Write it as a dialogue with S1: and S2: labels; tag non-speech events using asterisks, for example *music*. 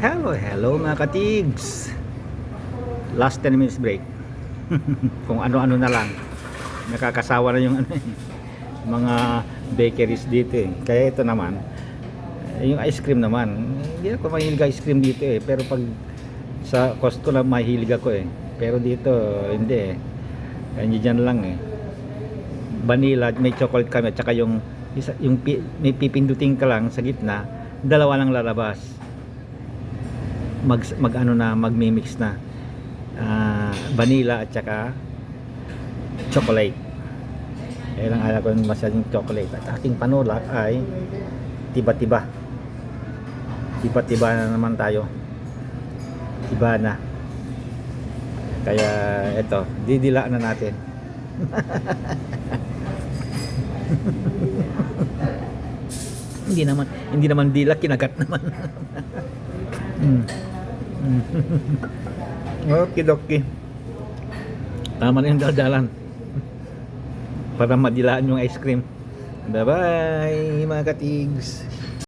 S1: Hello, hello mga katigs. Last 10 minutes break. *laughs* Kung ano-ano na lang. Nakakasawa na yung *laughs* ano, mga bakeries dito eh. Kaya ito naman, eh, yung ice cream naman, hindi ako mahilig ice cream dito eh. Pero pag sa Costco lang mahilig ako eh. Pero dito, hindi eh. Kanya dyan lang eh. Vanilla, may chocolate kami at saka yung, yung may pipindutin ka lang sa gitna, dalawa lang lalabas mag, mag ano na magmi-mix na. Ah, vanilla at saka chocolate. Kaya lang ayaw ko masyadong chocolate. At aking panulak ay tiba-tiba. Tiba-tiba na naman tayo. Tiba na. Kaya eto didila na natin. *laughs* Hindi naman hindi naman dila kinagat naman. *laughs* Mm. *laughs* Okay, doki. Tama na yung daldalan. Para madilaan yung ice cream. Bye-bye, mga katigs.